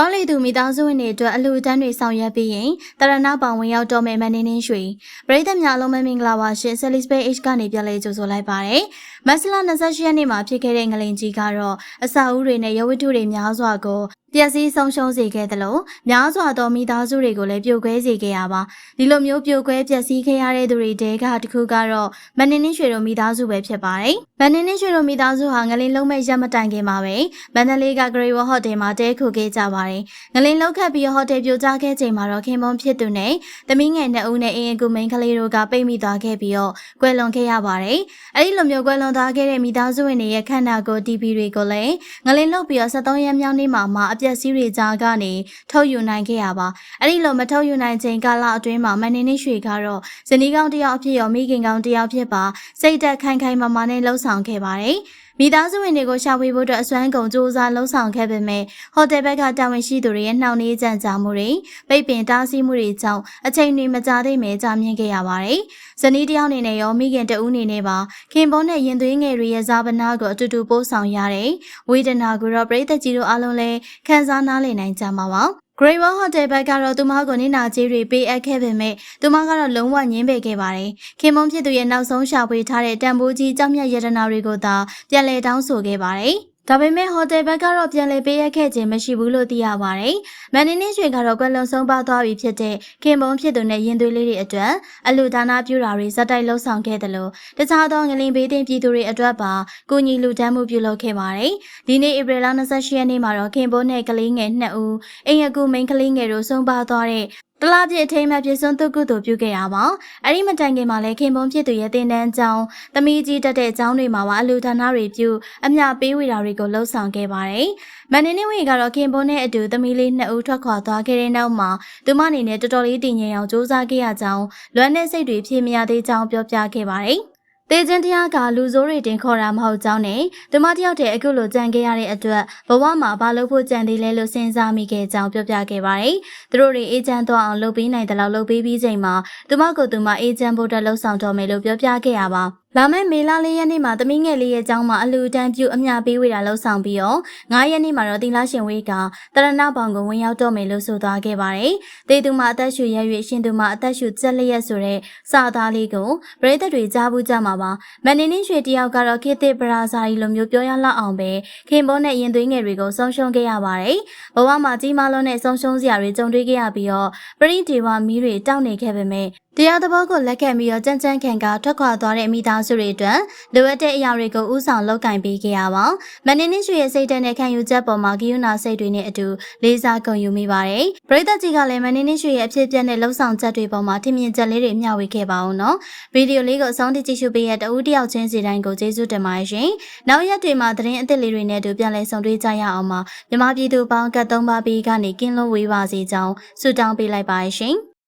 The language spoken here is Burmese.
သွားလေသူမိသားစုဝင်တွေအတွက်အလှူဒန်းတွေဆောင်ရွက်ပြီးရင်တရဏပောင်ဝင်ရောက်တော်မယ်မနေနှင်းရွှေပရိသတ်များအလုံးမဲမင်္ဂလာပါရှင်ဆယ်လီစပေး H ကနေပြန်လည်ကြိုဆိုလိုက်ပါတယ်မက်စလာ28ရက်နေ့မှာဖြစ်ခဲ့တဲ့ငလင်ကြီးကတော့အစာအုပ်တွေနဲ့ရဝတ္ထုတွေများစွာကို ပျက်စီးဆုံးရှုံးစေခဲ့သလိုများစွာသောမိသားစုတွေကိုလည်းပြိုကွဲစေခဲ့ရပါဒီလိုမျိုးပြိုကွဲပျက်စီးခဲ့ရတဲ့သူတွေတဲကတခုကတော့မနေနှင်းရွှေတို့မိသားစုပဲဖြစ်ပါတယ်မနေနှင်းရွှေတို့မိသားစုဟာငလင်လုံးမဲ့ရက်မတိုင်ခင်မှာပဲမန္တလေးကဂရေဝဟိုတယ်မှာတဲခုခဲ့ကြပါတယ်ငလင်လောက်ခတ်ပြီးဟိုတယ်ပြိုကျခဲ့ချိန်မှာတော့ခင်မုံဖြစ်သူနဲ့သမီးငယ်နှစ်ဦးနဲ့အင်အကူမိန်းကလေးတို့ကပိတ်မိသွားခဲ့ပြီးတော့ကွယ်လွန်ခဲ့ရပါတယ်အဲဒီလိုမျိုးကွယ်လွန်သွားခဲ့တဲ့မိသားစုဝင်တွေရဲ့ခန္ဓာကိုယ် TB တွေကိုလည်းငလင်လောက်ပြီးတော့73ရက်မြောက်နေ့မှာမှအပျက်စီးတွေကြားကနေထုတ်ယူနိုင်ခဲ့ရပါအဲ့ဒီလိုမထုတ်ယူနိုင်ချိန်ကာလအတွင်းမှာမန်နေနေရွှေကတော့ဇနီးကောင်းတစ်ယောက်အဖြစ်ရောမိခင်ကောင်းတစ်ယောက်ဖြစ်ပါစိတ်သက်ခိုင်ခိုင်မာမာနဲ့လှုပ်ဆောင်ခဲ့ပါတယ် မိသားစုဝင်တွေကိုရှာဖွေဖို့အတွက်အစွမ်းကုန်စူးစမ်းလှုံ့ဆော်ခဲ့ပေမဲ့ဟိုတယ်ဘက်ကတာဝန်ရှိသူတွေရဲ့နှောင့်နှေးကြံ့ကြာမှုတွေပိတ်ပင်တားဆီးမှုတွေကြောင့်အချိန်တွေမကြာသေးမဲကြာမြင့်ခဲ့ရပါတယ်။ဇနီးတယောက်အနေနဲ့ရောမိခင်တဦးအနေနဲ့ပါခင်ပွန်းနဲ့ရင်သွေးငယ်တွေရဲ့ဇာပနာကိုအတူတူပို့ဆောင်ရတဲ့ဝေဒနာကိုတော့ပြည်သက်ကြီးတို့အားလုံးလည်းခံစားနားလည်နိုင်ကြမှာပါ။ Great Wall Hotel ဘက်ကတော့သူမကိုနေနာကြီးတွေပေးအပ်ခဲ့ပေမဲ့သူမကတော့လုံးဝငင်းပယ်ခဲ့ပါတယ်။ခင်မုံဖြစ်သူရဲ့နောက်ဆုံးရှာဖွေထားတဲ့တန်ဖိုးကြီးကြောက်မြတ်ရတနာတွေကိုသာပြန်လည်တောင်းဆိုခဲ့ပါတယ်။ ဒါပေမဲ့ဟိုတယ်ဘက်ကတော့ပြန်လည်ပေးရခဲ့ခြင်းမရှိဘူးလို့သိရပါတယ်။မန်နီနင်းရွှေကတော့ကွယ်လွန်ဆုံးပါသွားပြီဖြစ်တဲ့ခင်မုံဖြစ်သူနဲ့ရင်သွေးလေးတွေအတွက်အလူဒါနာပြုတာတွေဇက်တိုက်လှုပ်ဆောင်ခဲ့တယ်လို့တခြားသောငလင်ဘေးတင်ပြည်သူတွေအတွက်ပါကုညီလူတန်းမှုပြုလုပ်ခဲ့ပါတယ်။ဒီနေ့ဧပြီလ28ရက်နေ့မှာတော့ခင်ဘုန်းနဲ့ကလေးငယ်2ဦးအိမ်အကူမိန်းကလေးငယ်တို့ဆုံးပါသွားတဲ့ တလားပြည့်အထိမ်းမှပြည့်စုံသူကုသိုလ်ပြုခဲ့ရပါအဲ့ဒီမတိုင်ခင်မှာလည်းခင်ပွန်ဖြစ်သူရဲ့တင်တန်းကျောင်းသမီးကြီးတက်တဲ့ကျောင်းတွေမှာပါအလူဌာနတွေပြုအမျှပေးဝေတာတွေကိုလှုပ်ဆောင်ခဲ့ပါတယ်မန်နေနေဝေကတော့ခင်ပွန်နဲ့အတူသမီးလေးနှစ်ဦးထွက်ခွာသွားခဲ့တဲ့နောက်မှာသူမအနေနဲ့တော်တော်လေးတည်ငြိမ်အောင်စူးစမ်းခဲ့ရကြောင်းလွမ်းတဲ့စိတ်တွေဖြည့်မရသေးကြောင်းပြောပြခဲ့ပါတယ် တေချင်းတရားကလူဆိုးတွေတင်ခေါ်တာမဟုတ်ကြောင်းနဲ့သူမတယောက်တည်းအခုလိုကြံခဲ့ရတဲ့အတွက်ဘဝမှာဘာလို့ဖို့ကြံသေးလဲလို့စဉ်းစားမိခဲ့ကြောင်းပြောပြခဲ့ပါတယ်။သူတို့တွေအေဂျင့်သွားအောင်လုပ်ပေးနိုင်တယ်လို့လုပ်ပေးပြီးချိန်မှာသူမကိုသူမအေဂျင့်ဖို့တက်လှုပ်ဆောင်တော်မယ်လို့ပြောပြခဲ့ရပါလာမယ့်မေလလေးရက်နေ့မှာသမီးငယ်လေးရဲ့ကျောင်းမှာအလူတန်းပြုအမျှပေးဝေတာလှုပ်ဆောင်ပြီးတော့9ရက်နေ့မှာတော့တင်လာရှင်ဝေးကတရဏဘောင်ကိုဝင်ရောက်တော့မယ်လို့ဆိုသွားခဲ့ပါတယ်။တေသူမှာအသက်ရှူရ၍ရှင်သူမှာအသက်ရှူကျက်လျက်ဆိုတဲ့စာသားလေးကိုပရိသတ်တွေကြားဘူးကြမှာပါ။မန်နေနင်းရွှေတယောက်ကတော့ခေတ်သစ်ပရာဇာရီလိုမျိုးပြောရလောက်အောင်ပဲခင်ဘောနဲ့ရင်သွေးငယ်တွေကိုဆုံးရှုံးခဲ့ရပါတယ်။ဘဝမှာကြီးမားလုံးနဲ့ဆုံးရှုံးစရာတွေကြုံတွေ့ခဲ့ရပြီးတော့ပရိဒေဝမီးတွေတောက်နေခဲ့ပေမဲ့တရားသဘောကိုလက်ခံပြီးတော့ကြမ်းကြမ်းခံကထွက်ခွာသွားတဲ့မိသားစုတွေအတွက်လိုအပ်တဲ့အရာတွေကိုဥဆောင်လုပ်ကင်ပေးခဲ့ရပါမနင်းနှရွှေရဲ့စိတ်ဓာတ်နဲ့ခံယူချက်ပေါ်မှာဂိယူနာစိတ်တွေနဲ့အတူလေးစားဂုဏ်ယူမိပါတယ်ပရိသတ်ကြီးကလည်းမနင်းနှရွှေရဲ့အဖြစ်အပျက်နဲ့လှုပ်ဆောင်ချက်တွေပေါ်မှာထင်မြင်ချက်လေးတွေမျှဝေခဲ့ပါအောင်နော်ဗီဒီယိုလေးကိုအဆုံးထိကြည့်ရှုပေးတဲ့တဦးတယောက်ချင်းစီတိုင်းကိုကျေးဇူးတင်ပါတယ်ရှင်နောက်ရက်တွေမှာသတင်းအသစ်လေးတွေနဲ့အတူပြန်လည်ဆုံတွေ့ကြရအောင်ပါမြမပြည်သူပေါင်းကတ်သုံးပါးပြီးကနေကင်းလို့ဝေးပါစေကြောင်းဆုတောင်းပေးလိုက်ပါရှင်